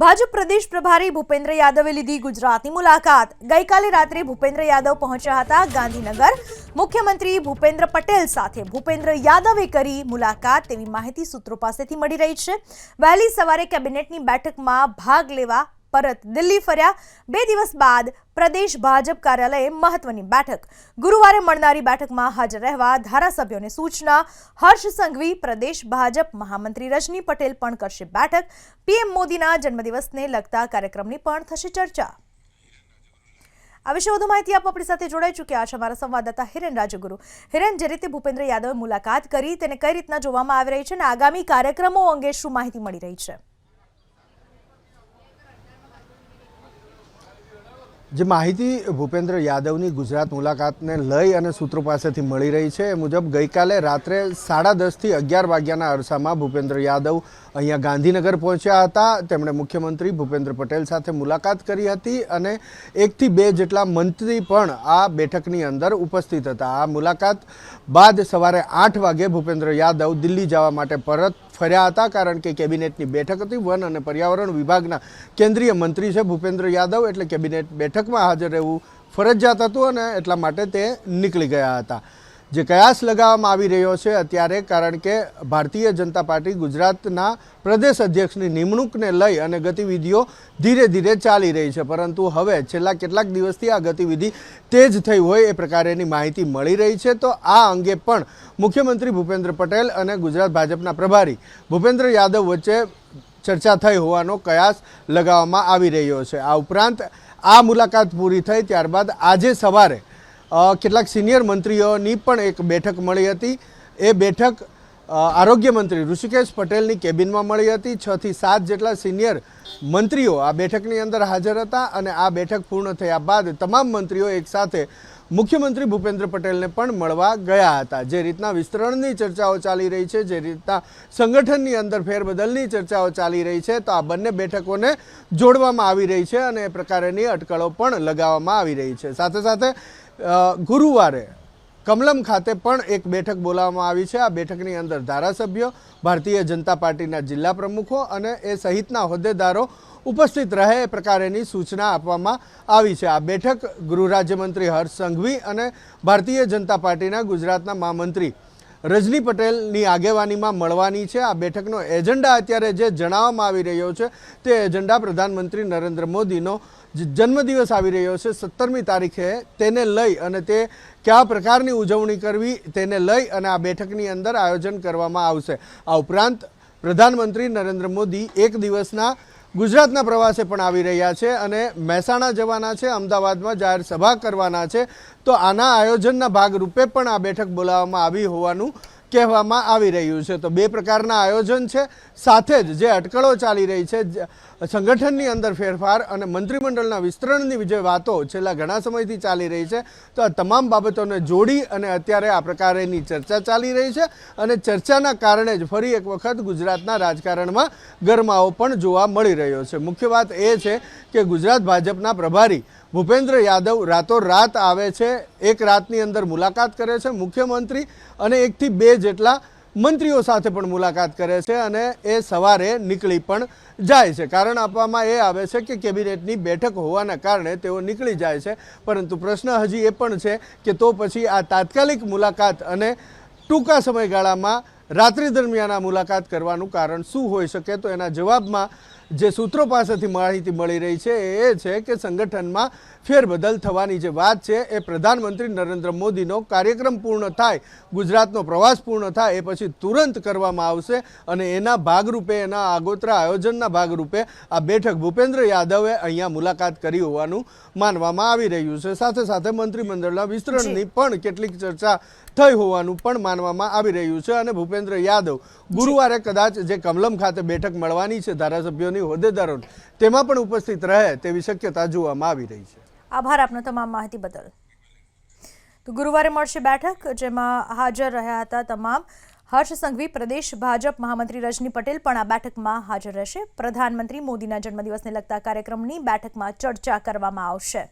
ભાજપ પ્રદેશ પ્રભારી ભૂપેન્દ્ર યાદવે લીધી ગુજરાતની મુલાકાત. ગઈકાલે રાત્રે ભૂપેન્દ્ર યાદવ પહોંચ્યા હતા ગાંધીનગર. મુખ્યમંત્રી ભૂપેન્દ્ર પટેલ સાથે ભૂપેન્દ્ર યાદવે કરી મુલાકાત તેવી માહિતી સૂત્રો પાસેથી મળી રહી છે. વહેલી સવારે કેબિનેટની બેઠકમાં ભાગ લેવા પરત દિલ્હી ફર્યા. બે દિવસ બાદ પ્રદેશ ભાજપ કાર્યાલયે મહત્વની બેઠક. ગુરુવારે મળનારી બેઠકમાં હાજર રહેવા ધારાસભ્યોને સૂચના. હર્ષ સંઘવી પ્રદેશ ભાજપ મહામંત્રી રજની પટેલ પણ કરશે બેઠક. પીએમ મોદીના જન્મદિવસને લગતા કાર્યક્રમની પણ થશે ચર્ચા. આ વિશે વધુ માહિતી આપવા આપણી સાથે જોડાઈ ચૂક્યા છે અમારા સંવાદદાતા હિરેન રાજગુરુ. હિરેન, જે રીતે ભૂપેન્દ્ર યાદવે મુલાકાત કરી, તેને કઈ રીતના જોવામાં આવી રહી છે અને આગામી કાર્યક્રમો અંગે શું માહિતી મળી રહી છે? જે માહિતી ભૂપેન્દ્ર યાદવની ગુજરાત મુલાકાતને લઈ અને સૂત્રો પાસેથી મળી રહી છે, એ મુજબ ગઈકાલે રાત્રે સાડા દસથી અગિયાર વાગ્યાના અરસામાં ભૂપેન્દ્ર યાદવ અહીંયા ગાંધીનગર પહોંચ્યા હતા. તેમણે મુખ્યમંત્રી ભૂપેન્દ્ર પટેલ સાથે મુલાકાત કરી હતી અને એકથી બે જેટલા મંત્રી પણ આ બેઠકની અંદર ઉપસ્થિત હતા. આ મુલાકાત બાદ સવારે આઠ વાગે ભૂપેન્દ્ર યાદવ દિલ્હી જવા માટે પરત ફર્યા હતા કારણ કે કેબિનેટની બેઠક હતી વન અને પર્યાવરણ વિભાગના કેન્દ્રીય મંત્રી છે ભૂપેન્દ્ર યાદવ એટલે કેબિનેટ બેઠકમાં હાજર રહેવું ફરજિયાત હતું અને એટલા માટે તે નીકળી ગયા હતા. જે કયાસ લગાવવામાં આવી રહ્યો છે અત્યારે, કારણ કે ભારતીય જનતા પાર્ટી ગુજરાતના પ્રદેશ અધ્યક્ષની નિમણૂકને લઈ અને ગતિવિધિઓ ધીરે ધીરે ચાલી રહી છે. પરંતુ હવે છેલ્લા કેટલાક દિવસથી આ ગતિવિધિ તેજ થઈ હોય એ પ્રકારેની માહિતી મળી રહી છે. તો આ અંગે પણ મુખ્યમંત્રી ભૂપેન્દ્ર પટેલ અને ગુજરાત ભાજપના પ્રભારી ભૂપેન્દ્ર યાદવ વચ્ચે ચર્ચા થઈ હોવાનો કયાસ લગાવવામાં આવી રહ્યો છે. આ ઉપરાંત આ મુલાકાત પૂરી થઈ ત્યારબાદ આજે સવારે કેટલાક સિનિયર મંત્રીઓની પણ એક બેઠક મળી હતી. એ બેઠક આરોગ્ય મંત્રી ઋષિકેશ પટેલની કેબિનમાં મળી હતી. છ થી સાત જેટલા સિનિયર મંત્રીઓ આ બેઠકની અંદર હાજર હતા અને આ બેઠક પૂર્ણ થયા બાદ તમામ મંત્રીઓ એકસાથે મુખ્યમંત્રી ભૂપેન્દ્ર પટેલને પણ મળવા ગયા હતા. જે રીતના વિસ્તરણની ચર્ચાઓ ચાલી રહી છે, જે રીતના સંગઠનની અંદર ફેરબદલની ચર્ચાઓ ચાલી રહી છે, તો આ બંને બેઠકોને જોડવામાં આવી રહી છે અને એ પ્રકારની અટકળો પણ લગાવવામાં આવી રહી છે. સાથે સાથે ગુરુવારે કમલમ ખાતે પણ એક બેઠક બોલાવવામાં આવી છે. આ બેઠકની અંદર ધારાસભ્યો, ભારતીય જનતા પાર્ટીના જિલ્લા પ્રમુખો અને એ સહિતના હોદ્દેદારો ઉપસ્થિત રહે એ પ્રકારેની સૂચના આપવામાં આવી છે. આ બેઠક ગૃહ રાજ્યમંત્રી હર્ષ સંઘવી અને ભારતીય જનતા પાર્ટીના ગુજરાતના મહામંત્રી રજની પટેલની આગેવાનીમાં મળવાની છે. આ બેઠકનો એજન્ડા અત્યારે જે જણાવવામાં આવી રહ્યો છે તે એજન્ડા પ્રધાનમંત્રી નરેન્દ્ર મોદીનો જન્મદિવસ આવી રહ્યો છે. સત્તરમી તારીખે તેને લઈ અને તે કયા પ્રકારની ઉજવણી કરવી તેને લઈ અને આ બેઠકની અંદર આયોજન કરવામાં આવશે. આ ઉપરાંત પ્રધાનમંત્રી નરેન્દ્ર મોદી એક દિવસના ગુજરાતના પ્રવાસે પણ આવી રહ્યા છે અને મહેસાણા જવાના છે, અમદાવાદમાં જાહેર સભા કરવાના છે. તો આના આયોજનના ભાગરૂપે પણ આ બેઠક બોલાવવામાં આવી હોવાનું કહેવામાં આવી રહ્યું છે. તો બે પ્રકારના આયોજન છે. સાથે જ જે અટકળો ચાલી રહી છે સંગઠનની અંદર ફેરફાર અને મંત્રીમંડળના વિસ્તરણની જે વાતો છેલ્લા ઘણા સમયથી ચાલી રહી છે. તો આ તમામ બાબતોને જોડી અને અત્યારે આ પ્રકારેની ચર્ચા ચાલી રહી છે અને ચર્ચાના કારણે જ ફરી એક વખત ગુજરાતના રાજકારણમાં ગરમાવો પણ જોવા મળી રહ્યો છે. મુખ્ય વાત એ છે કે ગુજરાત ભાજપના પ્રભારી ભૂપેન્દ્ર યાદવ રાતોરાત આવે છે. એક રાતની અંદર મુલાકાત કરે છે મુખ્યમંત્રી અને એકથી બે જેટલા મંત્રીઓ સાથે પણ મુલાકાત કરે છે અને એ સવારે નીકળી પણ જાય છે. કારણ આપવામાં એ આવે છે કે કેબિનેટની બેઠક હોવાના કારણે તેઓ નીકળી જાય છે. પરંતુ પ્રશ્ન હજી એ પણ છે કે તો પછી આ તાત્કાલિક મુલાકાત અને ટૂંકા સમયગાળામાં રાત્રિ દરમિયાન આ મુલાકાત કરવાનું કારણ શું હોઈ શકે? તો એના જવાબમાં જે સૂત્રો પાસેથી માહિતી મળી રહી છે એ છે કે સંગઠનમાં ફેરબદલ થવાની જે વાત છે એ પ્રધાનમંત્રી નરેન્દ્ર મોદીનો કાર્યક્રમ પૂર્ણ થાય ગુજરાતનો પ્રવાસ પૂર્ણ થાય એ પછી તુરંત કરવામાં આવશે અને એના ભાગરૂપે એના આગોતરા આયોજનના ભાગરૂપે આ બેઠક ભૂપેન્દ્ર યાદવે અહીંયા મુલાકાત કરી હોવાનું માનવામાં આવી રહ્યું છે. સાથે સાથે મંત્રીમંડળના વિસ્તરણની પણ કેટલીક ચર્ચા થઈ હોવાનું પણ માનવામાં આવી રહ્યું છે અને ભૂપેન્દ્ર યાદવ ગુરુવારે કદાચ જે કમલમ ખાતે બેઠક મળવાની છે ધારાસભ્યોની હોદ્દેદારોની તેમાં પણ ઉપસ્થિત રહે તેવી શક્યતા જોવામાં આવી રહી છે. આભાર આપનો તમામ માહિતી બદલ. તો ગુરુવારે મળશે બેઠક, જેમાં હાજર રહ્યા હતા તમામ હર્ષ સંઘવી પ્રદેશ ભાજપ મહામંત્રી રજની પટેલ પણ આ બેઠકમાં હાજર રહેશે. પ્રધાનમંત્રી મોદીના જન્મદિવસને લગતા કાર્યક્રમની બેઠકમાં ચર્ચા કરવામાં આવશે.